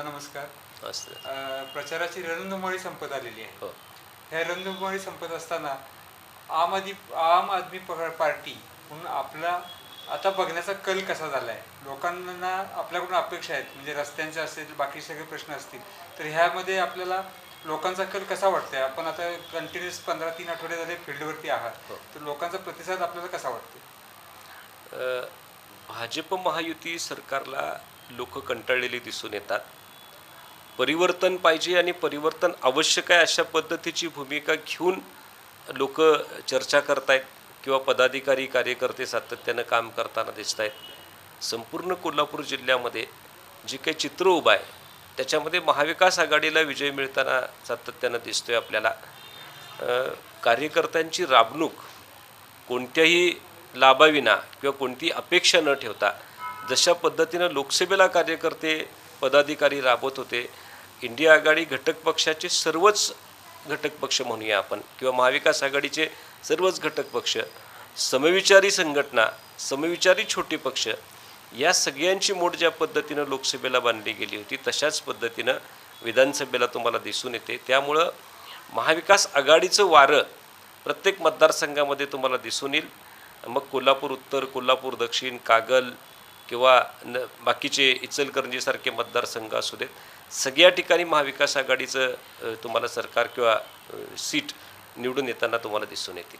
दादा नमस्कार. अ, प्रचाराची रणधुमाळी संपत आलेली आहे. हो. ह्या रणधुमाळी संपत असताना आम आदमी आम आदमी प- पार्टी म्हणून आपला आता बघण्याचा कल कसा झाला आहे लोकांना आपल्याकडून अपेक्षा आहेत. म्हणजे रस्त्यांचे असेल बाकी सगळे प्रश्न असतील. तर ह्यामध्ये आपल्याला लोकांचा कल कसा वाटतोय? आपण आता कंटिन्युअस पंधरा तीन आठवडे झाले फील्डवरती आहात. हो. तर लोकांचा प्रतिसाद आपल्याला कसा वाटतो अ, भाजप महायुती सरकारला लोक कंटाळलेली दिसून येतात. परिवर्तन पाहिजे आणि परिवर्तन आवश्यक आहे अशा पद्धतीची भूमिका घेऊन लोक चर्चा करतायत किंवा पदाधिकारी कार्यकर्ते सातत्यानं काम करताना दिसत आहेत संपूर्ण कोल्हापूर जिल्ह्यामध्ये जे काही चित्र उभं आहे त्याच्यामध्ये महाविकास आघाडीला विजय मिळताना सातत्यानं दिसतोय आपल्याला. कार्यकर्त्यांची राबणूक कोणत्याही लाभाविना किंवा कोणती अपेक्षा न ठेवता जशा पद्धतीनं लोकसभेला कार्यकर्ते पदाधिकारी राबवत होते इंडिया आघाडी घटक पक्षाचे सर्वच घटक पक्ष म्हणूया आपण किंवा महाविकास आघाडीचे सर्वच घटक पक्ष समविचारी संघटना समविचारी छोटे पक्ष या सगळ्यांची मोड ज्या पद्धतीनं लोकसभेला बांधली गेली होती तशाच पद्धतीनं विधानसभेला तुम्हाला दिसून येते. त्यामुळं महाविकास आघाडीचं वारं प्रत्येक मतदारसंघामध्ये तुम्हाला दिसून येईल. मग कोल्हापूर उत्तर कोल्हापूर दक्षिण कागल किंवा न बाकीचे इचलकरंजीसारखे मतदारसंघ असू देत सगळ्या ठिकाणी महाविकास आघाडीचं तुम्हाला सरकार किंवा सीट निवडून येताना तुम्हाला दिसून येतील.